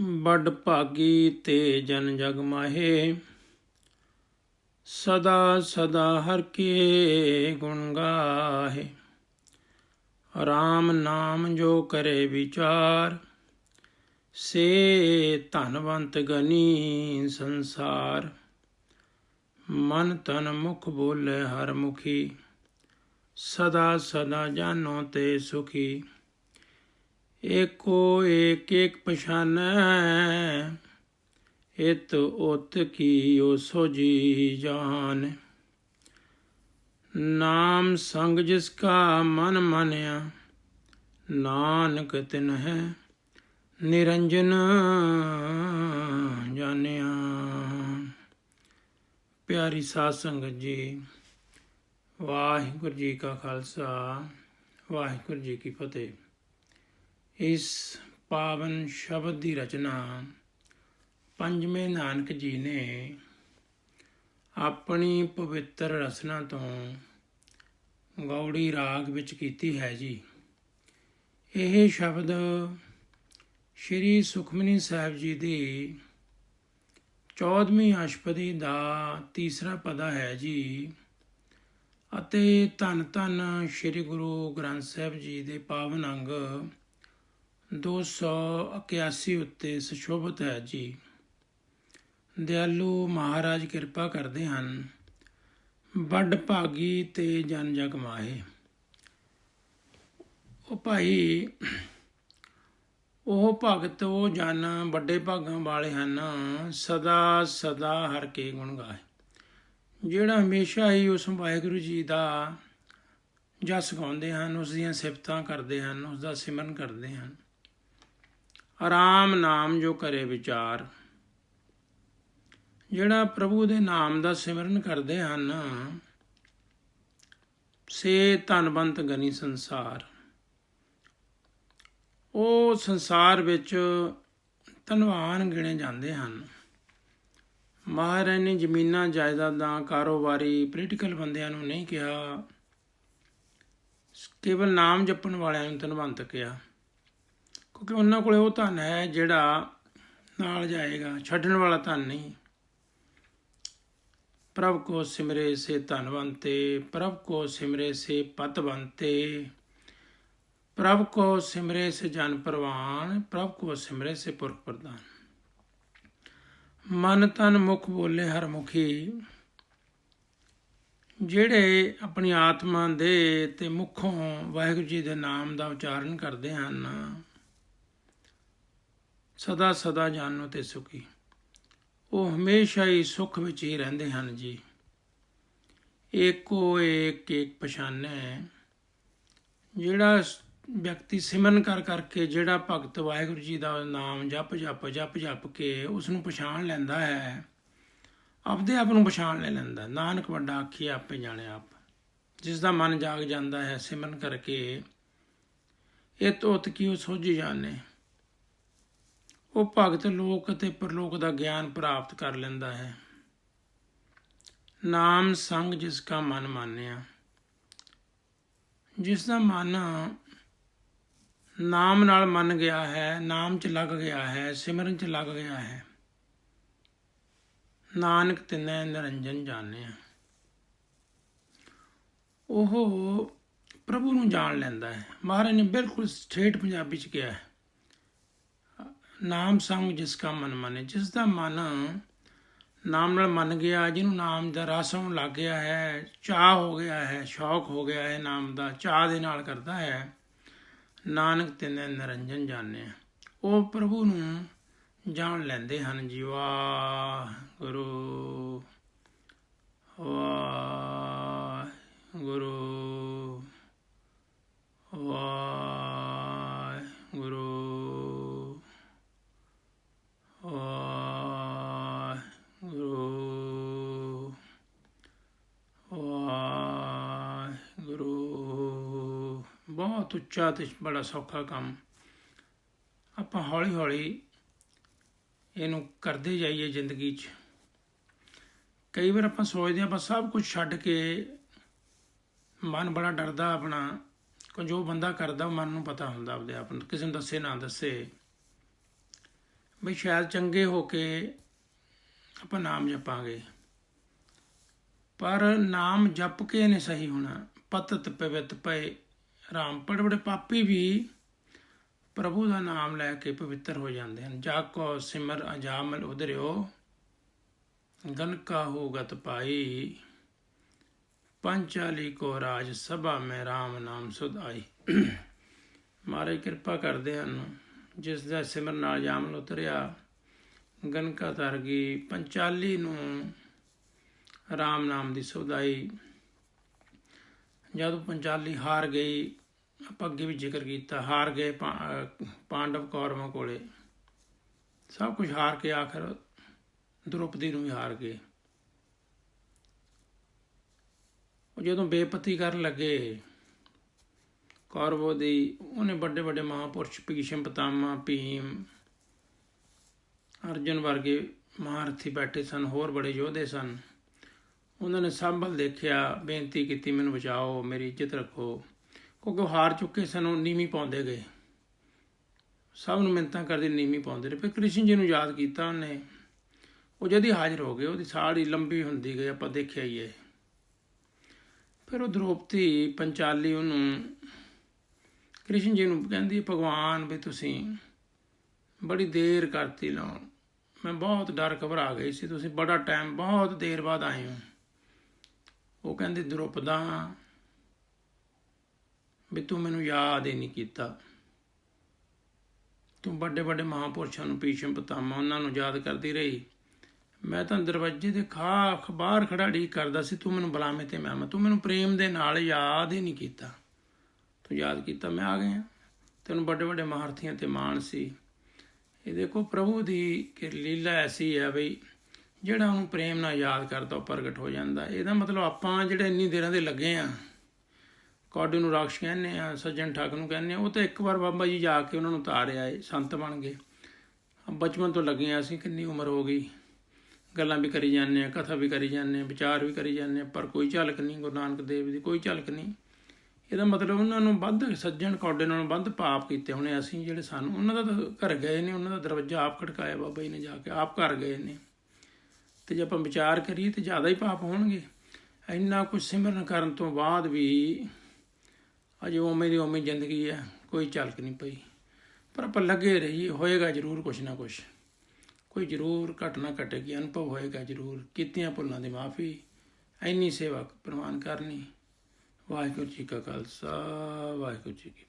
ਬੜ ਭਾਗੀ ਤੇ ਜਨ ਜਗ ਮਾਹੇ। ਸਦਾ ਸਦਾ ਹਰ ਕੇ ਗੁਣ ਗਾਹੇ। RAM ਨਾਮ ਜੋ ਕਰੇ ਵਿਚਾਰ, ਸੇ ਧਨਵੰਤ ਗਨੀ ਸੰਸਾਰ। ਮਨ ਤਨ ਮੁਖ ਬੋਲੇ ਹਰ ਮੁਖੀ, ਸਦਾ ਸਦਾ ਜਾਨੋ ਤੇ ਸੁਖੀ। ਏਕੋ ਏਕ ਏਕ ਪਛਾਨੈ, ਇਤ ਉਤ ਕੀਓ ਸੋਜੀ ਜਾਨ। ਨਾਮ ਸੰਗ ਜਿਸ ਕਾ ਮਨ ਮਾਨਿਆ, ਨਾਨਕ ਤਿਨ ਹੈ ਨਿਰੰਜਨ ਜਾਣਿਆ। ਪਿਆਰੀ ਸਾਧ ਸੰਗਤ ਜੀ, ਵਾਹਿਗੁਰੂ ਜੀ ਕਾ ਖਾਲਸਾ, ਵਾਹਿਗੁਰੂ ਜੀ ਕੀ ਫਤਿਹ। ਇਸ ਪਾਵਨ ਸ਼ਬਦ ਦੀ ਰਚਨਾ ਪੰਜਵੇਂ ਨਾਨਕ ਜੀ ਨੇ ਆਪਣੀ ਪਵਿੱਤਰ ਰਚਨਾ ਤੋਂ ਗੌੜੀ ਰਾਗ ਵਿੱਚ ਕੀਤੀ ਹੈ ਜੀ। ਇਹ ਸ਼ਬਦ ਸ਼੍ਰੀ ਸੁਖਮਨੀ ਸਾਹਿਬ ਜੀ ਦੀ 14ਵੀਂ ਅਸ਼ਪਦੀ ਦਾ ਤੀਸਰਾ ਪਦਾ ਹੈ ਜੀ ਅਤੇ ਧੰਨ ਧੰਨ ਸ਼੍ਰੀ ਗੁਰੂ ਗ੍ਰੰਥ ਸਾਹਿਬ ਜੀ ਦੇ ਪਾਵਨ ਅੰਗ 281 ਉੱਤੇ ਸੁਸ਼ੋਭਿਤ ਹੈ ਜੀ। ਦਿਆਲੂ ਮਹਾਰਾਜ ਕਿਰਪਾ ਕਰਦੇ ਹਨ। ਵੱਡ ਭਾਗੀ ਤੇ ਜਨ ਜਗ ਮਾਹੇ। ਉਹ ਭਾਈ, ਉਹ ਭਗਤ, ਉਹ ਜਨ, ਵੱਡੇ ਭਾਗਾਂ ਵਾਲੇ ਹਨ। ਸਦਾ ਸਦਾ ਹਰ ਕੇ ਗੁਣ ਗਾਏ। ਜਿਹੜਾ ਹਮੇਸ਼ਾ ਹੀ ਉਸ ਵਾਹਿਗੁਰੂ ਜੀ ਦਾ ਜਸ ਗਾਉਂਦੇ ਹਨ, ਉਸ ਦੀਆਂ ਸਿਫਤਾਂ ਕਰਦੇ ਹਨ, ਉਸ ਦਾ ਸਿਮਰਨ ਕਰਦੇ ਹਨ। ਆਰਾਮ ਨਾਮ ਜੋ ਕਰੇ ਵਿਚਾਰ। ਜਿਹੜਾ ਪ੍ਰਭੂ ਦੇ ਨਾਮ ਦਾ ਸਿਮਰਨ ਕਰਦੇ ਹਨ, ਸੇ ਧਨਵੰਤ ਗਨੀ ਸੰਸਾਰ। ਉਹ ਸੰਸਾਰ ਵਿੱਚ ਧਨਵਾਨ ਗਿਣੇ ਜਾਂਦੇ ਹਨ। ਮਹਾਰਾਜ ਨੇ ਜ਼ਮੀਨਾਂ, ਜਾਇਦਾਦਾਂ, ਕਾਰੋਬਾਰੀ ਪੋਲੀਟੀਕਲ ਬੰਦਿਆਂ ਨੂੰ ਨਹੀਂ ਕਿਹਾ। ਕੇਵਲ ਨਾਮ ਜਪਣ ਵਾਲਿਆਂ ਨੂੰ ਧਨਵੰਤ ਕਿਹਾ। ਕਿਉਂਕਿ ਉਹਨਾਂ ਕੋਲੇ ਉਹ ਧਨ ਹੈ ਜਿਹੜਾ ਨਾਲ ਜਾਏਗਾ, ਛੱਡਣ ਵਾਲਾ ਧਨ ਨਹੀਂ। ਪ੍ਰਭ ਕੋ ਸਿਮਰੇ ਸੇ ਧਨਵੰਤੇ ਪ੍ਰਭ ਕੋ ਸਿਮਰੇ ਸੇ ਪਤਵੰਤੇ ਪ੍ਰਭ ਕੋ ਸਿਮਰੇ ਸੇ ਜਨ ਪ੍ਰਵਾਨ, ਪ੍ਰਭ ਕੋ ਸਿਮਰੇ ਸੇ ਪੁਰਖ ਪ੍ਰਦਾਨ ਮਨ ਤਨ ਮੁਖ ਬੋਲੇ ਹਰ ਮੁਖੀ। ਜਿਹੜੇ ਆਪਣੀ ਆਤਮਾ ਦੇ ਤੇ ਮੁਖੋਂ ਵਾਹਿਗੁਰੂ ਜੀ ਦੇ ਨਾਮ ਦਾ ਉਚਾਰਨ ਕਰਦੇ ਹਨ ਸਦਾ ਸਦਾ ਜਾਨੋ ਤੇ ਸੁਖੀ। ਉਹ ਹਮੇਸ਼ਾ ਹੀ ਸੁਖ ਵਿੱਚ ਹੀ ਰਹਿੰਦੇ ਹਨ ਜੀ। ਏਕੋ ਏਕ ਏਕ ਪਛਾਨੈ। ਜਿਹੜਾ ਵਿਅਕਤੀ ਸਿਮਰਨ ਕਰ ਕਰਕੇ ਜਿਹੜਾ ਭਗਤ ਵਾਹਿਗੁਰੂ ਜੀ ਦਾ ਨਾਮ ਜਪ ਜਪ ਜਪ ਜਪ ਕੇ ਉਸ ਨੂੰ ਪਛਾਣ ਲੈਂਦਾ ਹੈ, ਆਪਦੇ ਆਪ ਨੂੰ ਪਛਾਣ ਲੈ ਲੈਂਦਾ। ਨਾਨਕ ਵੱਡਾ ਆਖੀ ਆਪੇ ਜਾਣੇ ਆਪ। ਜਿਸ ਦਾ ਮਨ ਜਾਗ ਜਾਂਦਾ ਹੈ ਸਿਮਰਨ ਕਰਕੇ, ਇਹ ਤੋਤ ਕੀ ਉਹ ਸੋਝੀ ਜਾਣੇ ਉਹ ਭਗਤ ਲੋਕ ਅਤੇ ਪਰਲੋਕ ਦਾ ਗਿਆਨ ਪ੍ਰਾਪਤ ਕਰ ਲੈਂਦਾ ਹੈ। ਨਾਮ ਸੰਗ ਜਿਸ ਕਾ ਮਨ ਮਾਨਿਆ। ਜਿਸ ਦਾ ਮਨ ਨਾਮ ਨਾਲ ਮੰਨ ਗਿਆ ਹੈ, ਨਾਮ 'ਚ ਲੱਗ ਗਿਆ ਹੈ, ਸਿਮਰਨ 'ਚ ਲੱਗ ਗਿਆ ਹੈ, ਨਾਨਕ ਤਿਨੈ ਨਿਰੰਜਨ ਜਾਣਿਆ। ਉਹ ਪ੍ਰਭੂ ਨੂੰ ਜਾਣ ਲੈਂਦਾ ਹੈ। ਮਹਾਰਾਜ ਨੇ ਬਿਲਕੁਲ ਸਠੇਠ ਪੰਜਾਬੀ 'ਚ ਕਿਹਾ ਹੈ। ਨਾਮ ਸੰਗ ਜਿਸ ਕਾ ਮਨ ਮੰਨੇ, ਜਿਸ ਦਾ ਮਨ ਨਾਮ ਨਾਲ ਮੰਨ ਗਿਆ, ਜਿਹਨੂੰ ਨਾਮ ਦਾ ਰਸ ਹੋਣ ਲੱਗ ਗਿਆ ਹੈ ਚਾਹ ਹੋ ਗਿਆ ਹੈ, ਸ਼ੌਕ ਹੋ ਗਿਆ ਹੈ, ਨਾਮ ਦਾ ਚਾਹ ਦੇ ਨਾਲ ਕਰਦਾ ਹੈ, ਨਾਨਕ ਤਿੰਨੇ ਨਿਰੰਜਨ ਜਾਣਿਆ ਉਹ ਪ੍ਰਭੂ ਨੂੰ ਜਾਣ ਲੈਂਦੇ ਹਨ ਜੀਵਾ ਗੁਰੂ ਵਾਹ ਗੁਰੂ ਵਾਹ ਗੁਰੂ ਵਾਹ ਗੁਰੂ ਵਾਹ ਗੁਰੂ ਬਹੁਤ ਉੱਚਾ ਤੇ ਬੜਾ ਸੌਖਾ ਕੰਮ। ਆਪਾਂ ਹੌਲੀ ਹੌਲੀ ਇਹਨੂੰ ਕਰਦੇ ਜਾਈਏ ਜ਼ਿੰਦਗੀ 'ਚ। ਕਈ ਵਾਰ ਆਪਾਂ ਸੋਚਦੇ ਹਾਂ ਬਸ ਸਭ ਕੁਝ ਛੱਡ ਕੇ ਮਨ ਬੜਾ ਡਰਦਾ ਆਪਣਾ ਕਿ ਜੋ ਬੰਦਾ ਕਰਦਾ ਮਨ ਨੂੰ ਪਤਾ ਹੁੰਦਾ ਆਪਦੇ ਆਪ ਨੂੰ, ਕਿਸੇ ਨੂੰ ਦੱਸੇ, ਨਾ ਦੱਸੇ। ਵੀ ਸ਼ਾਇਦ ਚੰਗੇ ਹੋ ਕੇ ਆਪਾਂ ਨਾਮ ਜਪਾਂਗੇ। ਪਰ ਨਾਮ ਜਪ ਕੇ ਨਹੀਂ ਸਹੀ ਹੋਣਾ। ਪਤਤ ਪਵਿੱਤ ਪਏ ਰਾਮ ਬੜੇ ਪਾਪੀ ਵੀ ਪ੍ਰਭੂ ਦਾ ਨਾਮ ਲੈ ਕੇ ਪਵਿੱਤਰ ਹੋ ਜਾਂਦੇ ਹਨ। ਜਾ ਕੋ ਸਿਮਰ ਅਜਾਮਲ ਉਧਰਿਓ ਗਨਕਾ ਹੋ ਗਤ ਪਾਈ, ਪੰਚਾਲੀ ਕੋ ਰਾਜ ਸਭਾ ਮੈਂ RAM ਨਾਮ ਸੁਧ ਆਈ। ਮਾਰੇ ਕਿਰਪਾ ਕਰਦੇ ਹਨ, ਜਿਸ ਦਾ ਸਿਮਰ ਨਾਲ ਜਾਮਲ ਉਤਰਿਆ ਗਨਕਾ ਤਰ ਗਈ, ਪੰਚਾਲੀ ਨੂੰ RAM ਨਾਮ ਦੀ ਸੁਧ ਆਈ। ਜਦ ਪੰਚਾਲੀ ਹਾਰ ਗਈ, ਆਪਾਂ ਅੱਗੇ ਵੀ ਜ਼ਿਕਰ ਕੀਤਾ, ਹਾਰ ਗਏ ਪਾਂਡਵ ਕੌਰਵਾਂ ਕੋਲੇ। ਸਭ ਕੁਝ ਹਾਰ ਕੇ ਆਖਰ ਦ੍ਰੋਪਦੀ ਨੂੰ ਵੀ ਹਾਰ ਗਏ। ਉਹ ਜਦੋਂ ਬੇਪਤੀ ਕਰਨ ਲੱਗੇ, ਕੌਰਵੋ ਦੀ, ਉਹਨੇ ਵੱਡੇ ਵੱਡੇ ਮਹਾਪੁਰਸ਼ ਭੀਸ਼ਮ ਪਤਾਮਾ ਭੀਮ, ਅਰਜਨ ਵਰਗੇ ਮਹਾਰਥੀ ਬੈਠੇ ਸਨ, ਹੋਰ ਬੜੇ ਯੋਧੇ ਸਨ। ਉਹਨਾਂ ਨੇ ਸੰਭਲ ਦੇਖਿਆ, ਬੇਨਤੀ ਕੀਤੀ, ਮੈਨੂੰ ਬਚਾਓ, ਮੇਰੀ ਇੱਜ਼ਤ ਰੱਖੋ। ਕਿਉਂਕਿ ਉਹ ਹਾਰ ਚੁੱਕੇ ਸਾਨੂੰ, ਉਹ ਨੀਵੀਂ ਪਾਉਂਦੇ ਗਏ। ਸਭ ਨੂੰ ਮਿੰਤਾਂ ਕਰਦੇ ਨੀਵੀਂ ਪਾਉਂਦੇ ਰਹੇ। ਫਿਰ ਕ੍ਰਿਸ਼ਨ ਜੀ ਨੂੰ ਯਾਦ ਕੀਤਾ ਉਹਨੇ। ਉਹ ਜਦ ਹੀ ਹਾਜ਼ਰ ਹੋ ਗਏ, ਉਹਦੀ ਸਾੜੀ ਲੰਬੀ ਹੁੰਦੀ ਗਈ, ਆਪਾਂ ਦੇਖਿਆ ਹੀ ਹੈ। ਫਿਰ ਉਹ ਦ੍ਰੋਪਦੀ ਪੰਚਾਲੀ ਉਹਨੂੰ, ਕ੍ਰਿਸ਼ਨ ਜੀ ਨੂੰ ਕਹਿੰਦੀ, ਭਗਵਾਨ ਵੀ ਤੁਸੀਂ ਬੜੀ ਦੇਰ ਕਰਤੀ ਲਾਉਣ। ਮੈਂ ਬਹੁਤ ਡਰ ਘਬਰਾ ਗਈ ਸੀ, ਤੁਸੀਂ ਬੜਾ ਟਾਈਮ ਬਹੁਤ ਦੇਰ ਬਾਅਦ ਆਏ ਹੋ। ਉਹ ਕਹਿੰਦੇ ਦ੍ਰੋਪਦਾ, ਵੀ ਤੂੰ ਮੈਨੂੰ ਯਾਦ ਹੀ ਨਹੀਂ ਕੀਤਾ। ਤੂੰ ਵੱਡੇ ਵੱਡੇ ਮਹਾਪੁਰਸ਼ਾਂ ਨੂੰ ਭੀਸ਼ਮ ਪਤਾਮਾ ਉਹਨਾਂ ਨੂੰ ਯਾਦ ਕਰਦੀ ਰਹੀ। ਮੈਂ ਤਾਂ ਦਰਵਾਜ਼ੇ ਦੇ ਖਾ ਬਾਹਰ ਖੜਾ ਕਰਦਾ ਸੀ, ਤੂੰ ਮੈਨੂੰ ਬੁਲਾਵੇਂ ਤੇ ਮੈਂ ਆਵਾਂ। ਤੂੰ ਮੈਨੂੰ ਪ੍ਰੇਮ ਦੇ ਨਾਲ ਯਾਦ ਹੀ ਨਹੀਂ ਕੀਤਾ। ਤੂੰ ਯਾਦ ਕੀਤਾ, ਮੈਂ ਆ ਗਿਆ। ਤੈਨੂੰ ਵੱਡੇ ਵੱਡੇ ਮਹਾਰਥੀਆਂ ਤੇ ਮਾਣ ਸੀ। ਇਹ ਦੇਖੋ ਪ੍ਰਭੂ ਦੀ ਕਿ ਲੀਲਾ ਐਸੀ ਹੈ ਬਈ ਜਿਹੜਾ ਉਹਨੂੰ ਪ੍ਰੇਮ ਨਾਲ ਯਾਦ ਕਰਦਾ, ਉਹ ਪ੍ਰਗਟ ਹੋ ਜਾਂਦਾ। ਇਹਦਾ ਮਤਲਬ ਆਪਾਂ ਜਿਹੜੇ ਇੰਨੀ ਦੇਰਾਂ ਦੇ ਲੱਗੇ ਆ, ਕੌਡੀ ਨੂੰ ਰਾਖਸ਼ ਕਹਿੰਦੇ ਆ, ਸੱਜਣ ਠਾਕ ਨੂੰ ਕਹਿੰਦੇ ਆ, ਉਹ ਤਾਂ ਇੱਕ ਵਾਰ ਬਾਬਾ ਜੀ ਜਾ ਕੇ ਉਹਨਾਂ ਨੂੰ ਤਾਰਿਆ ਏ, ਸੰਤ ਬਣ ਗਏ। ਬਚਪਨ ਤੋਂ ਲੱਗੇ ਆ ਅਸੀਂ, ਕਿੰਨੀ ਉਮਰ ਹੋ ਗਈ। ਗੱਲਾਂ ਵੀ ਕਰੀ ਜਾਂਦੇ ਆ, ਕਥਾ ਵੀ ਕਰੀ ਜਾਂਦੇ ਆ, ਵਿਚਾਰ ਵੀ ਕਰੀ ਜਾਂਦੇ ਆ, ਪਰ ਕੋਈ ਝਲਕ ਨਹੀਂ, ਗੁਰੂ ਨਾਨਕ ਦੇਵ ਦੀ ਕੋਈ ਝਲਕ ਨਹੀਂ। ਇਹਦਾ ਮਤਲਬ ਉਹਨਾਂ ਨੂੰ ਵੱਧ, ਸੱਜਣ ਕੌਡੇ ਨਾਲੋਂ ਵੱਧ ਪਾਪ ਕੀਤੇ ਹੋਣੇ ਅਸੀਂ, ਜਿਹੜੇ ਸਾਨੂੰ, ਉਹਨਾਂ ਦਾ ਤਾਂ ਘਰ ਗਏ ਨੇ, ਉਹਨਾਂ ਦਾ ਦਰਵਾਜ਼ਾ ਆਪ ਖੜਕਾਇਆ ਬਾਬਾ ਜੀ ਨੇ ਜਾ ਕੇ, ਆਪ ਘਰ ਗਏ ਨੇ। ਤੇ ਜੇ ਆਪਾਂ ਵਿਚਾਰ ਕਰੀਏ ਤੇ ਜ਼ਿਆਦਾ ਹੀ ਪਾਪ ਹੋਣਗੇ। ਇੰਨਾ ਕੁਝ ਸਿਮਰਨ ਕਰਨ ਤੋਂ ਬਾਅਦ ਵੀ ਅਜੇ ਉਵੇਂ ਦੀ ਉਵੇਂ ਜ਼ਿੰਦਗੀ ਹੈ, ਕੋਈ ਝਲਕ ਨਹੀਂ ਪਈ। ਪਰ ਆਪਾਂ ਲੱਗੇ ਰਹੀਏ, ਹੋਏਗਾ ਜ਼ਰੂਰ ਕੁਛ ਨਾ ਕੁਛ। ਕੋਈ ਜ਼ਰੂਰ ਘਟਨਾ ਘਟੇਗੀ ਅਨੁਭਵ ਹੋਏਗਾ ਜ਼ਰੂਰ। ਕੀਤੀਆਂ ਭੁੱਲਾਂ ਦੀ ਮਾਫੀ ਐਨੀ ਸੇਵਾ ਪ੍ਰਵਾਨ ਕਰਨੀ। ਵਾਹਿਗੁਰੂ ਜੀ ਕਾ ਖਾਲਸਾ, ਵਾਹਿਗੁਰੂ ਜੀ ਕੀ